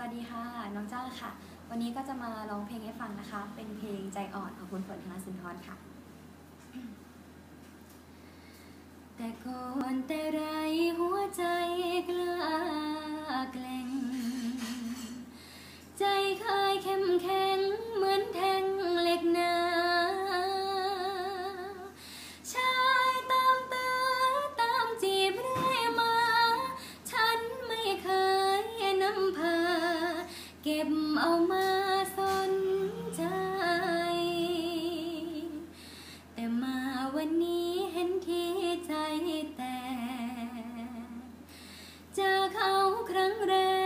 วัสดีค่ะ น้องจ้าค่ะ วันนี้ก็จะมาร้องเพลงให้ฟังนะคะ เป็นเพลงใจอ่อนของคุณฝนธนสุนทรค่ะ แต่ก่อนแต่ไรหัวใจกล้าแกล้งใจเคยเข้มแข็ง ก็บเอามาสนใจ แต่มาวันนี้เห็นที่ใจแตกเจอเขาครั้งแรก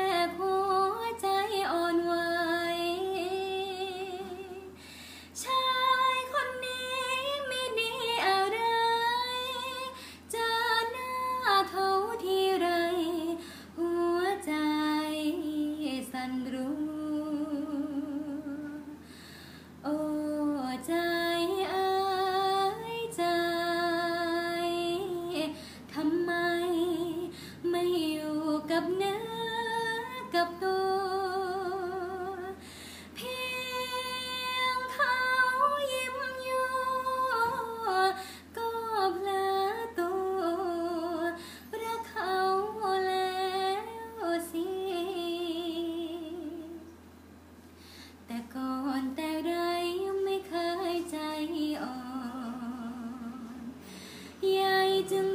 กับเนื้อกับตัว เพียงเขายิ้มอยู่ก็เพลอตัวรักเขาแล้วสิ แต่ก่อนแต่ไรไม่เคยใจอ่อนใหญ่จึง